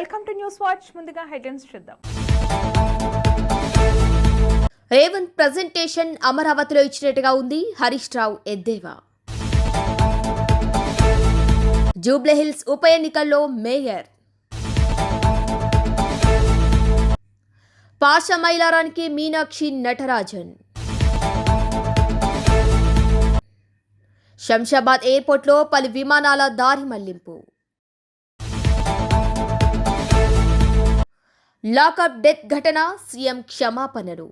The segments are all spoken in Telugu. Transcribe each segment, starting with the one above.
Welcome to news watch. ముందుగా హెడ్లైన్స్ చూద్దాం. రేవంత్ ప్రజెంటేషన్ అమరావతిలో ఇచ్చినట్టుగా ఉంది. హరీష్ రావు ఎద్దేవా. జూబ్లీహిల్స్ ఉప ఎన్నికల్లో మేయర్. పాష మైలారానికి మీనాక్షి నటరాజన్. శంషాబాద్ ఎయిర్పోర్ట్లో పలు విమానాల దారి మళ్ళింపు. లాకప్ డెత్ ఘటన సీఎం క్షమాపణలు.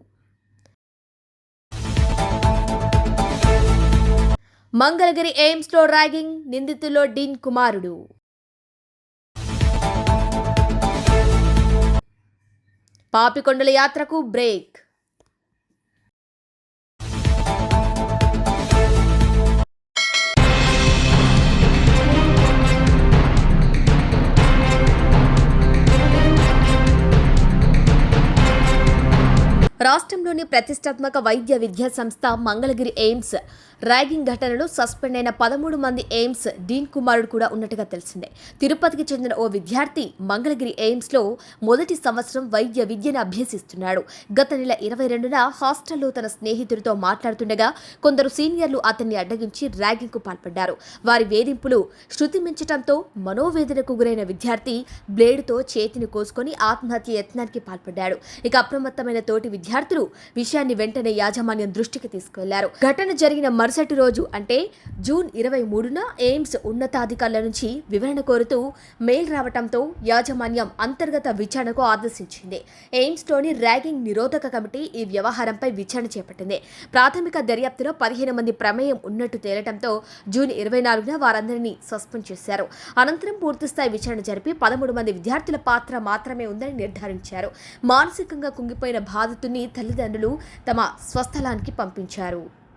మంగళగిరి ఎయిమ్స్లో ర్యాగింగ్ నిందితుల్లో డీన్ కుమారుడు. పాపికొండల యాత్రకు బ్రేక్. రాష్ట్రంలోని ప్రతిష్టాత్మక వైద్య విద్యా సంస్థ మంగళగిరి ఎయిమ్స్ ర్యాగింగ్ ఘటనలో సస్పెండ్ అయిన పదమూడు మంది ఎయిమ్స్ డీన్ కుమారుడు కూడా ఉన్నట్టుగా తెలిసిందే. తిరుపతికి చెందిన ఓ విద్యార్థి మంగళగిరి ఎయిమ్స్లో మొదటి సంవత్సరం వైద్య విద్యను అభ్యసిస్తున్నాడు. గత నెల ఇరవై రెండున హాస్టల్లో తన స్నేహితుడితో మాట్లాడుతుండగా కొందరు సీనియర్లు అతన్ని అడ్డగించి ర్యాగింగ్కు పాల్పడ్డారు. వారి వేధింపులు శృతి మించడంతో మనోవేదనకు గురైన విద్యార్థి బ్లేడుతో చేతిని కోసుకొని ఆత్మహత్య యత్నానికి పాల్పడ్డాడు. ఇక అప్రమత్తమైన తోటి విద్యార్థులు విషయాన్ని వెంటనే యాజమాన్యం దృష్టికి తీసుకువెళ్ళారు. ఘటన జరిగిన మరుసటి రోజు అంటే జూన్ ఇరవై మూడున ఎయిమ్స్ ఉన్నతాధికారుల నుంచి వివరణ కోరుతూ మెయిల్ రావడంతో యాజమాన్యం అంతర్గత విచారణకు ఆదేశించింది. ఎయిమ్స్లోని ర్యాగింగ్ నిరోధక కమిటీ ఈ వ్యవహారంపై విచారణ చేపట్టింది. ప్రాథమిక దర్యాప్తులో పదిహేను మంది ప్రమేయం ఉన్నట్టు తేలటంతో జూన్ ఇరవై నాలుగున వారందరినీ సస్పెండ్ చేశారు. అనంతరం పూర్తిస్థాయి విచారణ జరిపి పదమూడు మంది విద్యార్థుల పాత్ర మాత్రమే ఉందని నిర్ధారించారు. మానసికంగా కుంగిపోయిన బాధితుని తల్లిదండ్రులు తమ స్వస్థలానికి పంపించారు.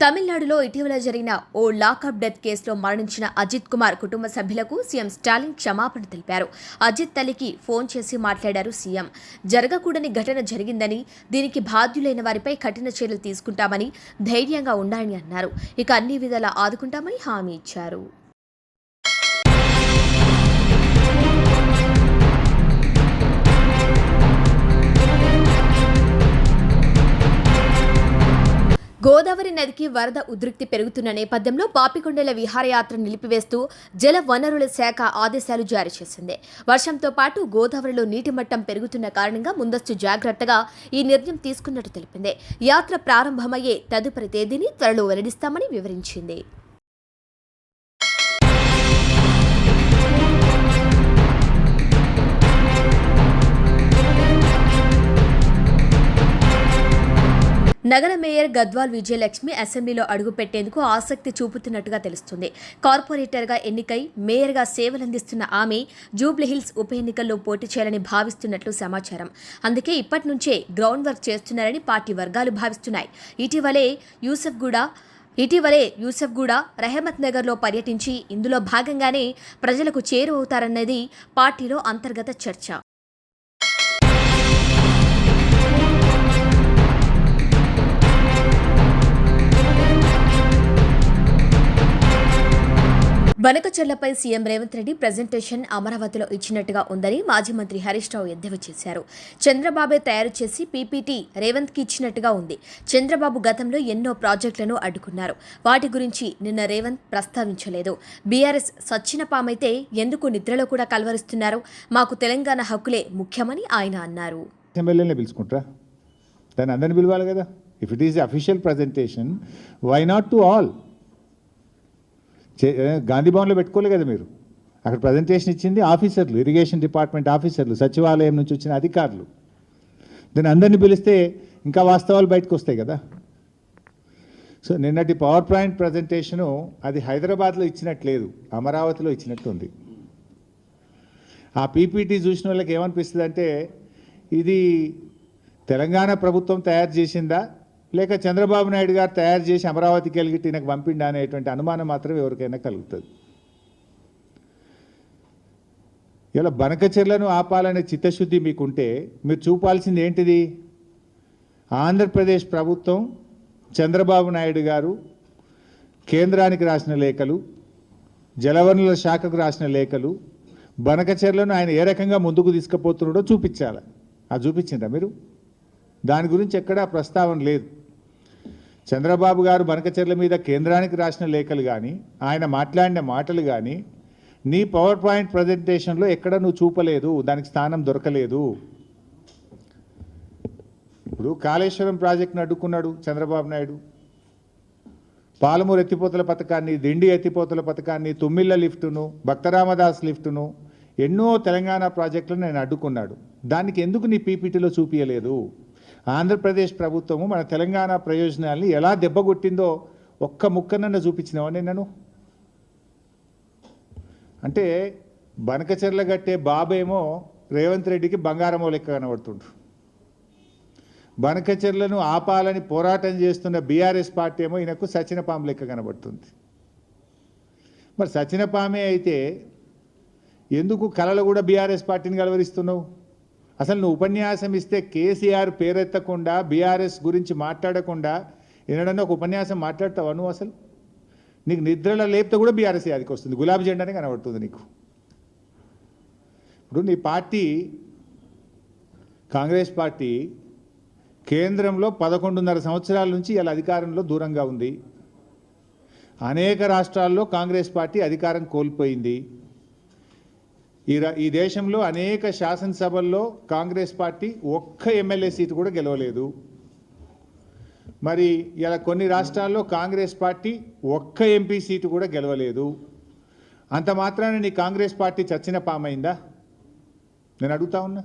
తమిళనాడులో ఇటీవల జరిగిన ఓ లాకప్ డెత్ కేసులో మరణించిన అజిత్ కుమార్ కుటుంబ సభ్యులకు సీఎం స్టాలిన్ క్షమాపణ తెలిపారు. అజిత్ తల్లికి ఫోన్ చేసి మాట్లాడారు సీఎం. జరగకూడని ఘటన జరిగిందని దీనికి బాధ్యులైన వారిపై కఠిన చర్యలు తీసుకుంటామని ధైర్యంగా ఉండాలని అన్నారు. ఇక అన్ని విధాలా ఆదుకుంటామని హామీ ఇచ్చారు. గోదావరి నదికి వరద ఉధృక్తి పెరుగుతున్న నేపథ్యంలో పాపికొండల విహారయాత్ర నిలిపివేస్తూ జల వనరుల శాఖ ఆదేశాలు జారీ చేసింది. వర్షంతో పాటు గోదావరిలో నీటి మట్టం పెరుగుతున్న కారణంగా ముందస్తు జాగ్రత్తగా ఈ నిర్ణయం తీసుకున్నట్టు తెలిపింది. యాత్ర ప్రారంభమయ్యే తదుపరి తేదీని త్వరలో వెల్లడిస్తామని వివరించింది. నగర మేయర్ గద్వాల్ విజయలక్ష్మి అసెంబ్లీలో అడుగుపెట్టేందుకు ఆసక్తి చూపుతున్నట్టుగా తెలుస్తుంది. కార్పొరేటర్గా ఎన్నికై మేయర్గా సేవలందిస్తున్న ఆమె జూబ్లీహిల్స్ ఉప ఎన్నికల్లో పోటీ చేయాలని భావిస్తున్నట్లు సమాచారం. అందుకే ఇప్పటి నుంచే గ్రౌండ్ వర్క్ చేస్తున్నారని పార్టీ వర్గాలు భావిస్తున్నాయి. ఇటీవలే యూసఫ్ గూడ ఇటీవలే యూసఫ్గూడ రెహమత్ నగర్లో పర్యటించి ఇందులో భాగంగానే ప్రజలకు చేరువవుతారన్నది పార్టీలో అంతర్గత చర్చ. బనకచర్లపై సీఎం రేవంత్ రెడ్డి ప్రజెంటేషన్ అమరావతిలో ఇచ్చినట్టుగా ఉందని మాజీ మంత్రి హరీష్ రావు ఎద్దేవా చేశారు. చంద్రబాబే తయారు చేసి పీపీటీ రేవంత్కి ఇచ్చినట్టుగా ఉంది. చంద్రబాబు గతంలో ఎన్నో ప్రాజెక్టులను అడ్డుకున్నారు. వాటి గురించి నిన్న రేవంత్ ప్రస్తావించలేదు. బీఆర్ఎస్ సచ్చిన పామైతే ఎందుకు నిద్రలో కూడా కలవరిస్తున్నారు? మాకు తెలంగాణ హక్కులే ముఖ్యమని ఆయన అన్నారు. ఎమ్మెల్యేనే పిలుచుకుంటారా? దాన్ని అందరిని పిలవాలి కదా. If it is official presentation why not to all Gandhi భవన్లో పెట్టుకోలే కదా మీరు. అక్కడ ప్రజెంటేషన్ ఇచ్చింది ఆఫీసర్లు ఇరిగేషన్ డిపార్ట్మెంట్ ఆఫీసర్లు సచివాలయం నుంచి వచ్చిన అధికారులు. దాన్ని అందరిని పిలిస్తే ఇంకా వాస్తవాలు బయటకు వస్తాయి కదా. సో నిన్నటి పవర్ పాయింట్ ప్రజెంటేషను అది హైదరాబాద్లో ఇచ్చినట్లేదు అమరావతిలో ఇచ్చినట్టుంది. ఆ పీపీటీ చూసిన వాళ్ళకి ఏమనిపిస్తుంది అంటే ఇది తెలంగాణ ప్రభుత్వం తయారు చేసిందా లేక చంద్రబాబు నాయుడు గారు తయారు చేసి అమరావతికి వెళ్ళి ఈయనకు పంపిండా అనేటువంటి అనుమానం మాత్రం ఎవరికైనా కలుగుతుంది. ఇలా బనకచెర్లను ఆపాలనే చిత్తశుద్ధి మీకుంటే మీరు చూపాల్సింది ఏంటిది? ఆంధ్రప్రదేశ్ ప్రభుత్వం చంద్రబాబు నాయుడు గారు కేంద్రానికి రాసిన లేఖలు జలవనరుల శాఖకు రాసిన లేఖలు బనకచెర్లను ఆయన ఏ రకంగా ముందుకు తీసుకుపోతున్నాడో చూపించాలి. అది చూపించిందా మీరు? దాని గురించి ఎక్కడా ప్రస్తావన లేదు. చంద్రబాబు గారు బనకచెర్ల మీద కేంద్రానికి రాసిన లేఖలు కానీ ఆయన మాట్లాడిన మాటలు కానీ నీ పవర్ పాయింట్ ప్రజెంటేషన్లో ఎక్కడ నువ్వు చూపలేదు దానికి స్థానం దొరకలేదు. ఇప్పుడు కాళేశ్వరం ప్రాజెక్టును అడ్డుకున్నాడు చంద్రబాబు నాయుడు. పాలమూరు ఎత్తిపోతల పథకాన్ని దిండి ఎత్తిపోతల పథకాన్ని తుమ్మిళ్ళ లిఫ్టును భక్తరామదాస్ లిఫ్టును ఎన్నో తెలంగాణ ప్రాజెక్టులను నేను అడ్డుకున్నాడు. దానికి ఎందుకు నీ పీపీటీలో చూపించలేదు ఆంధ్రప్రదేశ్ ప్రభుత్వము మన తెలంగాణ ప్రయోజనాల్ని ఎలా దెబ్బగొట్టిందో ఒక్క ముక్కనన్న చూపించినావా నేను అంటే బనకచెర్ల గట్టే బాబేమో రేవంత్ రెడ్డికి బంగారమో లెక్క కనబడుతుండ్రు. బనకచెర్లను ఆపాలని పోరాటం చేస్తున్న బీఆర్ఎస్ పార్టీ ఏమో ఈయనకు సచినపాము లెక్క కనబడుతుంది. మరి సచినపామే అయితే ఎందుకు కళలు కూడా బీఆర్ఎస్ పార్టీని కలవరిస్తున్నావు? అసలు నువ్వు ఉపన్యాసం ఇస్తే కేసీఆర్ పేరెత్తకుండా బీఆర్ఎస్ గురించి మాట్లాడకుండా ఎన్నడన్నా ఒక ఉపన్యాసం మాట్లాడతావా నువ్వు అసలు? నీకు నిద్రలో లేపితే కూడా బీఆర్ఎస్ యాదికి వస్తుంది. గులాబీ జెండానే కనబడుతుంది నీకు. ఇప్పుడు నీ పార్టీ కాంగ్రెస్ పార్టీ కేంద్రంలో పదకొండున్నర సంవత్సరాల నుంచి ఇలా అధికారంలో దూరంగా ఉంది. అనేక రాష్ట్రాల్లో కాంగ్రెస్ పార్టీ అధికారం కోల్పోయింది. ఈ రా- ఈ దేశంలో అనేక శాసనసభల్లో కాంగ్రెస్ పార్టీ ఒక్క ఎమ్మెల్యే సీటు కూడా గెలవలేదు. మరి ఇలా కొన్ని రాష్ట్రాల్లో కాంగ్రెస్ పార్టీ ఒక్క ఎంపీ సీటు కూడా గెలవలేదు. అంత మాత్రాన నీ కాంగ్రెస్ పార్టీ చచ్చిన పామైందా? నేను అడుగుతా ఉన్నా.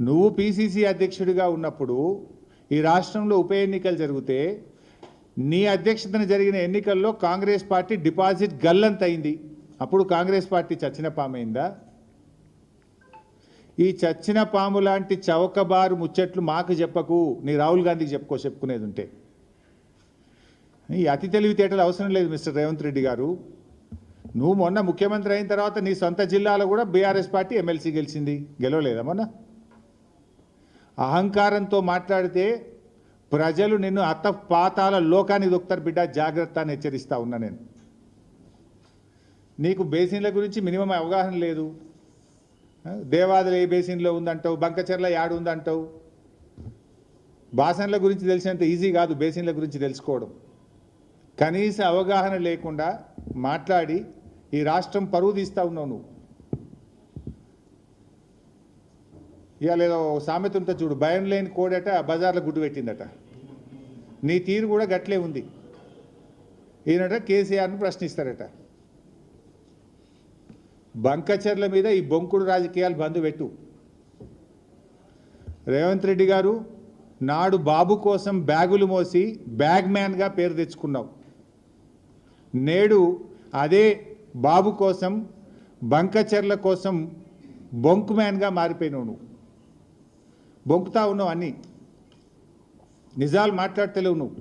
నువ్వు పిసిసి అధ్యక్షుడిగా ఉన్నప్పుడు ఈ రాష్ట్రంలో ఉప ఎన్నికలు జరిగితే నీ అధ్యక్షతన జరిగిన ఎన్నికల్లో కాంగ్రెస్ పార్టీ డిపాజిట్ గల్లంతైంది అప్పుడు కాంగ్రెస్ పార్టీ చచ్చిన పామైందా? ఈ చచ్చిన పాము లాంటి చౌకబారు ముచ్చట్లు మాకు చెప్పకు. నీ రాహుల్ గాంధీకి చెప్పుకో చెప్పుకునేది ఉంటే. ఈ అతి తెలివితేటలు అవసరం లేదు మిస్టర్ రేవంత్ రెడ్డి గారు. నువ్వు మొన్న ముఖ్యమంత్రి అయిన తర్వాత నీ సొంత జిల్లాలో కూడా బీఆర్ఎస్ పార్టీ ఎమ్మెల్సీ గెలిచింది. గెలవలేదా మొన్న? అహంకారంతో మాట్లాడితే ప్రజలు నిన్ను అత్త పాతాల లోకానికి దొక్కుతారు బిడ్డ. జాగ్రత్త అని హెచ్చరిస్తా ఉన్నా నేను. నీకు బేసిన్ల గురించి మినిమం అవగాహన లేదు. దేవాదుల దేవాదులు ఏ బేసిన్లో ఉందంటావు? బంకచెర్ల యాడు ఉందంటావు? బాసన్ల గురించి తెలిసినంత ఈజీ కాదు బేసిన్ల గురించి తెలుసుకోవడం. కనీస అవగాహన లేకుండా మాట్లాడి ఈ రాష్ట్రం పరువు తీస్తా ఉన్నావు నువ్వు. ఇవాళ ఏదో ఓ సామెత ఉంటే చూడు భయం లేని కోడట బజార్లో గుడ్డు పెట్టిందట. నీ తీరు కూడా గట్లే ఉంది. ఈయనట కేసీఆర్ను ప్రశ్నిస్తారట. బంకచర్ల మీద ఈ బొంకుడు రాజకీయాలు బంద్ పెట్టు. రేవంత్ రెడ్డి గారు నాడు బాబు కోసం బ్యాగులు మోసి బ్యాగ్ మ్యాన్గా పేరు తెచ్చుకున్నావు. నేడు అదే బాబు కోసం బంకచెర్ల కోసం బొంకు మ్యాన్గా మారిపోయినావు నువ్వు. బొంకుతా ఉన్నావు అన్నీ. నిజాలు మాట్లాడతలేవు నువ్వు.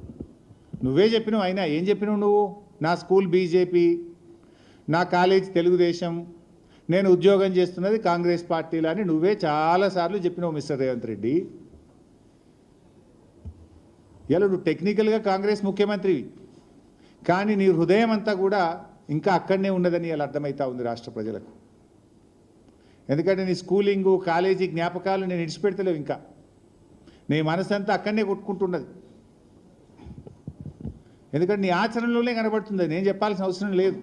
నువ్వే చెప్పినావు అయినా ఏం చెప్పినావు నువ్వు? నా స్కూల్ బీజేపీ నా కాలేజ్ తెలుగుదేశం నేను ఉద్యోగం చేస్తున్నది కాంగ్రెస్ పార్టీలో అని నువ్వే చాలాసార్లు చెప్పినావు మిస్టర్ రేవంత్ రెడ్డి. ఇలా నువ్వు టెక్నికల్గా కాంగ్రెస్ ముఖ్యమంత్రివి కానీ నీ హృదయం అంతా కూడా ఇంకా అక్కడనే ఉన్నదని ఇలా అర్థమవుతా ఉంది రాష్ట్ర ప్రజలకు. ఎందుకంటే నీ స్కూలింగు కాలేజీ జ్ఞాపకాలు నేను ఇడిచిపెడతలేవు ఇంకా. నీ మనసంతా అక్కడనే కొట్టుకుంటున్నది. ఎందుకంటే నీ ఆచరణలోనే కనబడుతుంది నేను చెప్పాల్సిన అవసరం లేదు.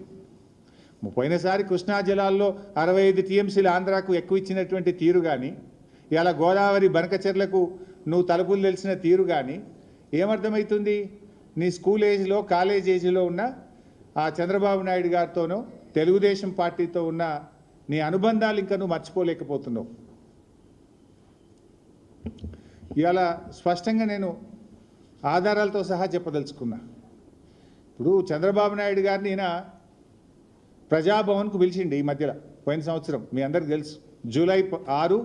పోయినసారి కృష్ణా జలాల్లో అరవై ఐదు టీఎంసీలు ఆంధ్రాకు ఎక్కువ ఇచ్చినటువంటి తీరు కానీ ఇలా గోదావరి బనకచెర్లకు నువ్వు తలుపులు తెలిసిన తీరు కానీ ఏమర్థమవుతుంది నీ స్కూల్ ఏజ్లో కాలేజ్ ఏజ్లో ఉన్న ఆ చంద్రబాబు నాయుడు గారితోనూ తెలుగుదేశం పార్టీతో ఉన్న నీ అనుబంధాలు ఇంకా నువ్వు మర్చిపోలేకపోతున్నావు. ఇవాళ స్పష్టంగా నేను ఆధారాలతో సహా చెప్పదలుచుకున్నా. ఇప్పుడు చంద్రబాబు నాయుడు గారిని ఈయన ప్రజాభవన్కు పిలిచిండి ఈ మధ్యలో పోయిన సంవత్సరం మీ అందరికి తెలుసు. జూలై ఆరు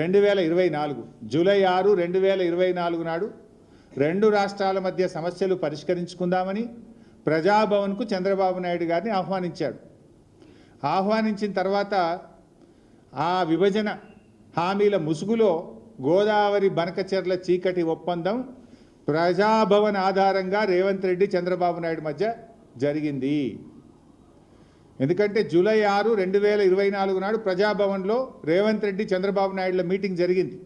రెండు వేల ఇరవై నాలుగు జూలై ఆరు రెండు వేల ఇరవై నాలుగు నాడు రెండు రాష్ట్రాల మధ్య సమస్యలు పరిష్కరించుకుందామని ప్రజాభవన్కు చంద్రబాబు నాయుడు గారిని ఆహ్వానించాడు. ఆహ్వానించిన తర్వాత ఆ విభజన హామీల ముసుగులో గోదావరి బనకచెర్ల చీకటి ఒప్పందం ప్రజాభవన్ ఆధారంగా రేవంత్ రెడ్డి చంద్రబాబు నాయుడు మధ్య జరిగింది. ఎందుకంటే జూలై ఆరు రెండు వేల ఇరవై నాలుగు నాడు ప్రజాభవన్లో రేవంత్ రెడ్డి చంద్రబాబు నాయుడుల మీటింగ్ జరిగింది.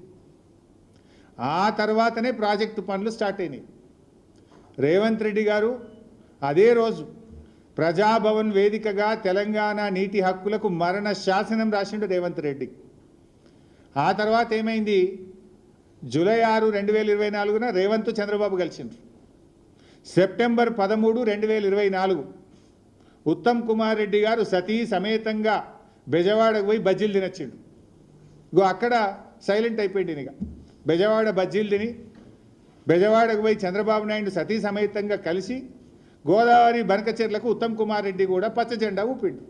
ఆ తర్వాతనే ప్రాజెక్టు పనులు స్టార్ట్ అయినాయి. రేవంత్ రెడ్డి గారు అదే రోజు ప్రజాభవన్ వేదికగా తెలంగాణ నీటి హక్కులకు మరణ శాసనం రాసిండు రేవంత్ రెడ్డి. ఆ తర్వాత ఏమైంది? జూలై ఆరు రెండు వేల ఇరవై నాలుగున రేవంత్ చంద్రబాబు కలిసిండ్రు. సెప్టెంబర్ పదమూడు రెండు వేల ఇరవై నాలుగు ఉత్తమ్ కుమార్ రెడ్డి గారు సతీ సమేతంగా బెజవాడకు పోయి బజ్జీలు తినొచ్చిండు. ఇగో అక్కడ సైలెంట్ అయిపోయింది ఇక. బెజవాడ బజ్జీలు తిని బెజవాడకు పోయి చంద్రబాబు నాయుడు సతీ సమేతంగా కలిసి గోదావరి బనకచెర్లకు ఉత్తమ్ కుమార్ రెడ్డి కూడా పచ్చ జెండా ఊపిండు.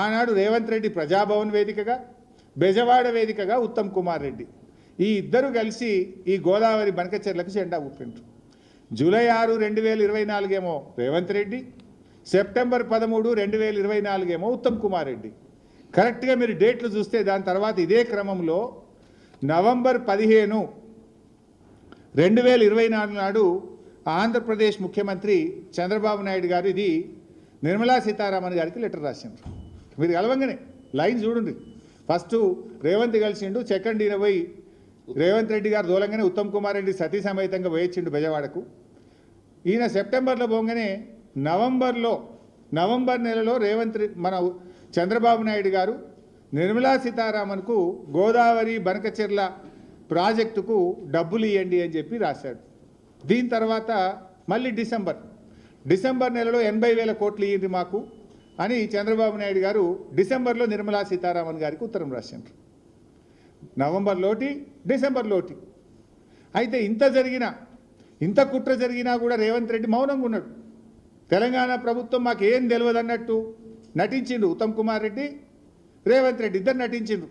ఆనాడు రేవంత్ రెడ్డి ప్రజాభవన్ వేదికగా బెజవాడ వేదికగా ఉత్తమ్ కుమార్ రెడ్డి. ఈ ఇద్దరు కలిసి ఈ గోదావరి బనకచెర్లకు జెండా ఊపిండ్రు. జూలై ఆరు రెండు వేల ఇరవై నాలుగేమో రేవంత్ రెడ్డి సెప్టెంబర్ పదమూడు రెండు వేల ఇరవై నాలుగేమో ఉత్తమ్ కుమార్ రెడ్డి. కరెక్ట్గా మీరు డేట్లు చూస్తే దాని తర్వాత ఇదే క్రమంలో నవంబర్ పదిహేను రెండు వేల ఇరవై నాలుగు నాడు ఆంధ్రప్రదేశ్ ముఖ్యమంత్రి చంద్రబాబు నాయుడు గారు ఇది నిర్మలా సీతారామన్ గారికి లెటర్ రాసిండ్రు. మీరు కలవంగానే లైన్ చూడండి. ఫస్ట్ రేవంత్ కలిసిండు సెకండ్ ఈయన పోయి రేవంత్ రెడ్డి గారు దూలంగానే ఉత్తమ్ కుమార్ రెడ్డి సతీ సమేతంగా వేయించిండు బెజవాడకు. ఈయన సెప్టెంబర్లో పోగానే నవంబర్లో నవంబర్ నెలలో రేవంత్ మన చంద్రబాబు నాయుడు గారు నిర్మలా సీతారామన్కు గోదావరి బనకచెర్ల ప్రాజెక్టుకు డబ్బులు ఇవ్వండి అని చెప్పి రాశాడు. దీని తర్వాత మళ్ళీ డిసెంబర్ డిసెంబర్ నెలలో ఎనభై వేల కోట్లు ఇవ్వండి మాకు అని చంద్రబాబు నాయుడు గారు డిసెంబర్లో నిర్మలా సీతారామన్ గారికి ఉత్తరం రాశారు నవంబర్లోటి డిసెంబర్లోటి అయితే ఇంత జరిగినా ఇంత కుట్ర జరిగినా కూడా రేవంత్ రెడ్డి మౌనంగా ఉన్నాడు. తెలంగాణ ప్రభుత్వం మాకు ఏం తెలియదు అన్నట్టు నటించిండు ఉత్తమ్ కుమార్ రెడ్డి రేవంత్ రెడ్డి ఇద్దరు నటించిండ్రు.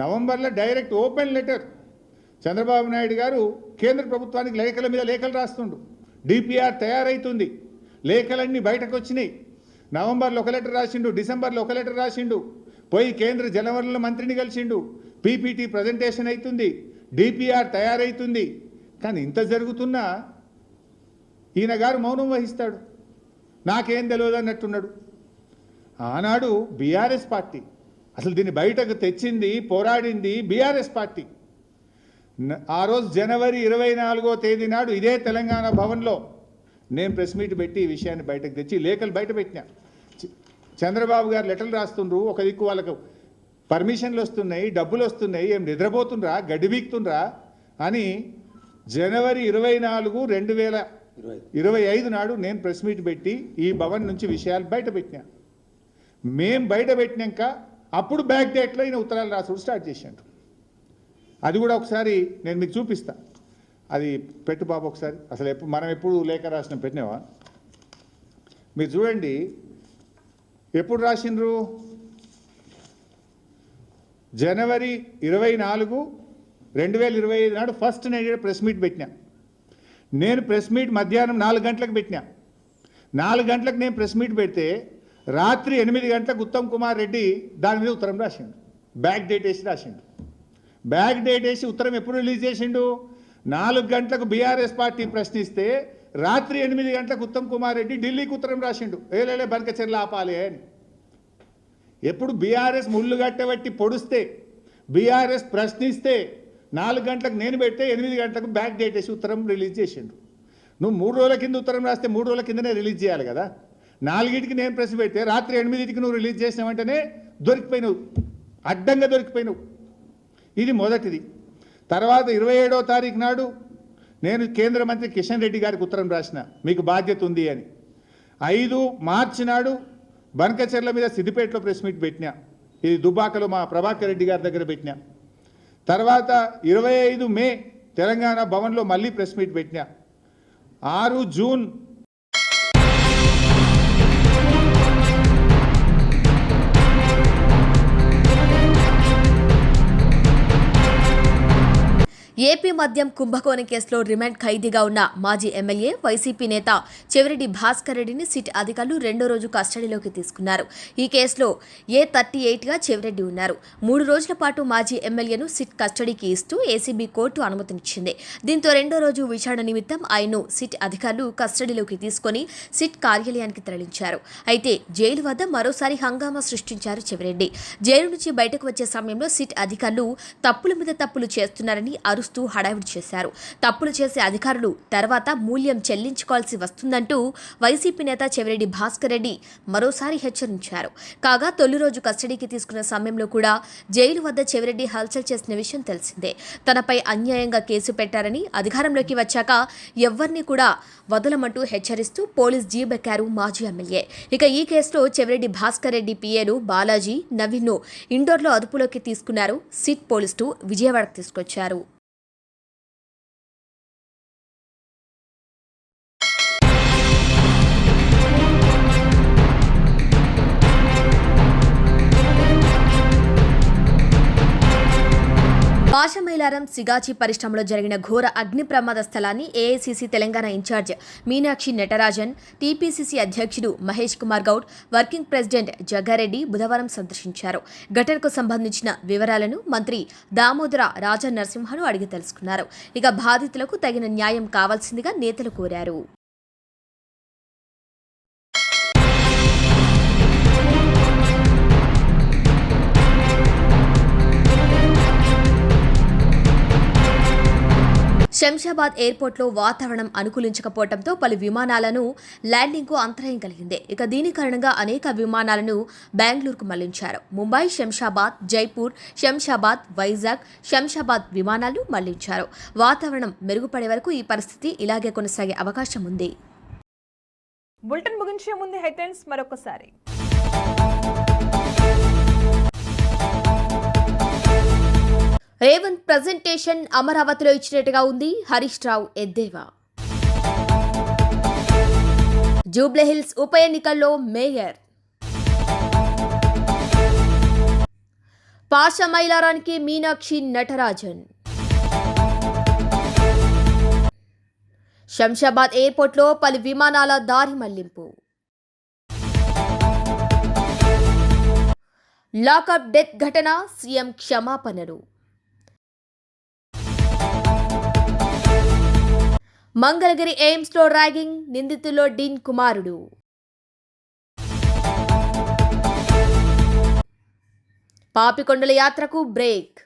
నవంబర్లో direct open letter Chandrababu Naidu garu కేంద్ర ప్రభుత్వానికి లేఖల మీద లేఖలు రాస్తుండు. డిపిఆర్ తయారైతుంది. లేఖలన్నీ బయటకు వచ్చినాయి. నవంబర్లో ఒక లెటర్ రాసిండు డిసెంబర్లో ఒక లెటర్ రాసిండు. పోయి కేంద్ర జలవనరుల మంత్రిని కలిసిండు. పీపీటీ ప్రజెంటేషన్ అవుతుంది డిపిఆర్ తయారైతుంది. కానీ ఇంత జరుగుతున్నా ఈయన గారు మౌనం వహిస్తాడు. నాకేం తెలియదు అన్నట్టున్నాడు. ఆనాడు బీఆర్ఎస్ పార్టీ అసలు దీన్ని బయటకు తెచ్చింది పోరాడింది బీఆర్ఎస్ పార్టీ. ఆ రోజు జనవరి ఇరవై నాలుగో తేదీ నాడు ఇదే తెలంగాణ భవన్లో నేను ప్రెస్ మీట్ పెట్టి ఈ విషయాన్ని బయటకు తెచ్చి లేఖలు బయట పెట్టినా. చంద్రబాబు గారు లెటర్లు రాస్తుండ్రు ఒక దిక్కు వాళ్ళకు పర్మిషన్లు వస్తున్నాయి డబ్బులు వస్తున్నాయి ఏం నిద్రపోతుండ్రా గడిబీక్తుండ్రా అని జనవరి ఇరవై నాలుగు రెండు వేల ఇరవై ఐదు. నాడు నేను ప్రెస్ మీట్ పెట్టి ఈ భవన్ నుంచి విషయాలు బయట పెట్టినా. మేం బయట పెట్టినాక అప్పుడు బ్యాక్ డేట్లో ఈయన ఉత్తరాలు రాసుడు స్టార్ట్ చేశాడు అది కూడా ఒకసారి నేను మీకు చూపిస్తా. అది పెట్టు బాబు ఒకసారి. అసలు ఎప్పుడు మనం ఎప్పుడు లేఖ రాసిన పెట్టినావా? మీరు చూడండి. ఎప్పుడు రాసిండ్రు? జనవరి ఇరవై నాలుగు రెండు వేల ఇరవై ఐదు నాడు ఫస్ట్ నేను ప్రెస్ మీట్ పెట్టినా. నేను ప్రెస్ మీట్ మధ్యాహ్నం నాలుగు గంటలకు పెట్టినా. నాలుగు గంటలకు నేను ప్రెస్ మీట్ పెడితే రాత్రి ఎనిమిది గంటలకు ఉత్తమ్ కుమార్ రెడ్డి దాని మీద ఉత్తరం రాసిండు. బ్యాక్ డేట్ వేసి రాసిండు. బ్యాక్ డేట్ వేసి ఉత్తరం ఎప్పుడు రిలీజ్ చేసిండు? నాలుగు గంటలకు బీఆర్ఎస్ పార్టీ ప్రశ్నిస్తే రాత్రి ఎనిమిది గంటలకు ఉత్తమ్ కుమార్ రెడ్డి ఢిల్లీకి ఉత్తరం రాసిండు. ఏలేలే బనకచెర్ల ఆపాలి అని. ఎప్పుడు బీఆర్ఎస్ ముళ్ళు గట్టబట్టి పొడిస్తే బీఆర్ఎస్ ప్రశ్నిస్తే నాలుగు గంటలకు నేను పెడితే ఎనిమిది గంటలకు బ్యాక్ డేట్ వేసి ఉత్తరం రిలీజ్ చేసిండు నువ్వు మూడు రోజుల కింద ఉత్తరం రాస్తే మూడు రోజుల కిందనే రిలీజ్ చేయాలి కదా. నాలుగింటికి నేను ప్రెస్ పెడితే రాత్రి ఎనిమిదింటికి నువ్వు రిలీజ్ చేసిన వెంటనే దొరికిపోయినావు. అడ్డంగా దొరికిపోయినావు. ఇది మొదటిది. తర్వాత ఇరవై ఏడో తారీఖు నాడు నేను కేంద్ర మంత్రి కిషన్ రెడ్డి గారికి ఉత్తరం రాసిన మీకు బాధ్యత ఉంది అని. ఐదు మార్చి నాడు బనకచెర్ల మీద సిద్దిపేటలో ప్రెస్ మీట్ పెట్టినా ఇది దుబ్బాకలో మా ప్రభాకర్ రెడ్డి గారి దగ్గర పెట్టినా తర్వాత ఇరవై ఐదు మే తెలంగాణ భవన్లో మళ్ళీ ప్రెస్ మీట్ పెట్టినా. ఆరు జూన్ ఏపీ మద్యం కుంభకోణం కేసులో రిమాండ్ ఖైదీగా ఉన్న మాజీ ఎమ్మెల్యే వైసీపీ నేత చెవిరెడ్డి భాస్కర్ రెడ్డిని సిట్ అధికారులు రెండో రోజు కస్టడీలోకి తీసుకున్నారు. ఈ కేసులో ఏ థర్టీ ఎయిట్గా చెవిరెడ్డి ఉన్నారు. మూడు రోజుల పాటు మాజీ ఎమ్మెల్యేను సిట్ కస్టడీకి ఇస్తూ ఏసీబీ కోర్టు అనుమతినిచ్చింది. దీంతో రెండో రోజు విచారణ నిమిత్తం ఆయన్ను సిట్ అధికారులు కస్టడీలోకి తీసుకొని సిట్ కార్యాలయానికి తరలించారు. అయితే జైలు వద్ద మరోసారి హంగామా సృష్టించారు చెవిరెడ్డి. జైలు నుంచి బయటకు వచ్చే సమయంలో సిట్ అధికారులు తప్పుల మీద తప్పులు చేస్తున్నారని అరుస్తూ హడావిడి చేశారు. తప్పులు చేసే అధికారులు తర్వాత మూల్యం చెల్లించుకోవాల్సి వస్తుందంటూ వైసీపీ నేత చెవిరెడ్డి భాస్కర్ రెడ్డి మరోసారి హెచ్చరించారు. కాగా తొలి రోజు కస్టడీకి తీసుకున్న సమయంలో కూడా జైలు వద్ద చెవిరెడ్డి హల్చల్ చేసిన విషయం తెలిసిందే. తనపై అన్యాయంగా కేసు పెట్టారని అధికారంలోకి వచ్చాక ఎవ్వరిని కూడా వదలమంటూ హెచ్చరిస్తూ పోలీస్ జీబెక్కారు మాజీ ఎమ్మెల్యే. ఇక ఈ కేసులో చెవిరెడ్డి భాస్కర్ రెడ్డి పిఏలు బాలాజీ నవీన్ను ఇండోర్లో అదుపులోకి తీసుకున్నారు. సిట్ పోలీసులు విజయవాడకు తీసుకొచ్చారు. పాషమైలారం సిగాచి పరిశ్రమలో జరిగిన ఘోర అగ్ని ప్రమాద స్థలాన్ని AICC Telangana in-charge Meenakshi Natarajan TPCC అధ్యక్షుడు మహేష్ కుమార్ గౌడ్ వర్కింగ్ ప్రెసిడెంట్ జగ్గారెడ్డి బుధవారం సందర్శించారు. ఘటనకు సంబంధించిన వివరాలను మంత్రి దామోదర రాజా నరసింహను అడిగి తెలుసుకున్నారు. ఇక బాధితులకు తగిన న్యాయం కావాల్సిందిగా నేతలు కోరారు. శంషాబాద్ ఎయిర్పోర్ట్లో వాతావరణం అనుకూలించకపోవడంతో పలు విమానాలను ల్యాండింగ్కు అంతరాయం కలిగింది. ఇక దీని కారణంగా అనేక విమానాలను బెంగళూరుకు మళ్ళించారు. ముంబై శంషాబాద్ జైపూర్ శంషాబాద్ వైజాగ్ శంషాబాద్ విమానాలు మళ్ళించారు. వాతావరణం మెరుగుపడే వరకు ఈ పరిస్థితి ఇలాగే కొనసాగే అవకాశం ఉంది. బులెటిన్ ముగించే ముందు హెడ్లైన్స్ మరొకసారి. రేవంత్ ప్రజెంటేషన్ అమరావతిలో ఇచ్చినట్టుగా ఉంది. హరీష్ రావు ఎద్దేవా. జూబ్లీహిల్స్ ఉప ఎన్నికల్లో మేయర్. పాష మైలారానికి మీనాక్షి నటరాజన్. శంషాబాద్ ఎయిర్పోర్ట్లో పలు విమానాల దారి మళ్ళింపు. లాకప్ డెత్ ఘటన సీఎం క్షమాపణలు. మంగళగిరి ఎయిమ్స్లో ర్యాగింగ్ నిందితుల్లో డీన్ కుమారుడు. పాపికొండల యాత్రకు బ్రేక్.